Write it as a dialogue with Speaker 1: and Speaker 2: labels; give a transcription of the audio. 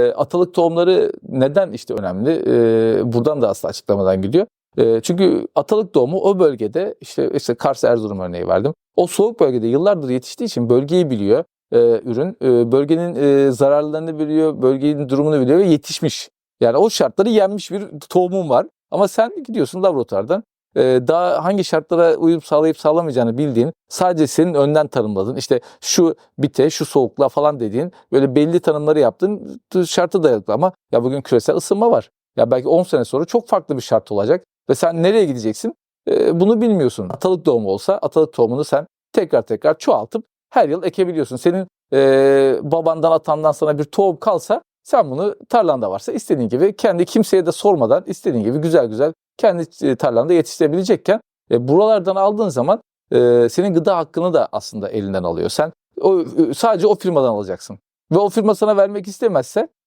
Speaker 1: E, atalık tohumları neden işte önemli? E, buradan da aslında açıklamadan gidiyor. E, çünkü atalık tohumu o bölgede işte işte Kars Erzurum örneği verdim. O soğuk bölgede yıllardır yetiştiği için bölgeyi biliyor e, ürün. E, bölgenin e, zararlarını biliyor, bölgenin durumunu biliyor ve yetişmiş. Yani o şartları yenmiş bir tohumun var. Ama sen gidiyorsun laboratuvardan daha hangi şartlara uyum sağlayıp sağlamayacağını bildiğin, sadece senin önden tanımladığın, işte şu bite, şu soğukla falan dediğin böyle belli tanımları yaptığın şartı dayalı. Ama ya bugün küresel ısınma var. Ya belki 10 sene sonra çok farklı bir şart olacak ve sen nereye gideceksin? E, bunu bilmiyorsun. Atalık tohumu olsa atalık tohumunu sen tekrar tekrar çoğaltıp her yıl ekebiliyorsun. Senin e, babandan atandan sana bir tohum kalsa sen bunu tarlanda varsa istediğin gibi kendi kimseye de sormadan istediğin gibi güzel güzel kendi e, tarlanda yetiştirebilecekken e, buralardan aldığın zaman e, senin gıda hakkını da aslında elinden alıyor. Sen o, e, sadece o firmadan alacaksın. Ve o firma sana vermek istemezse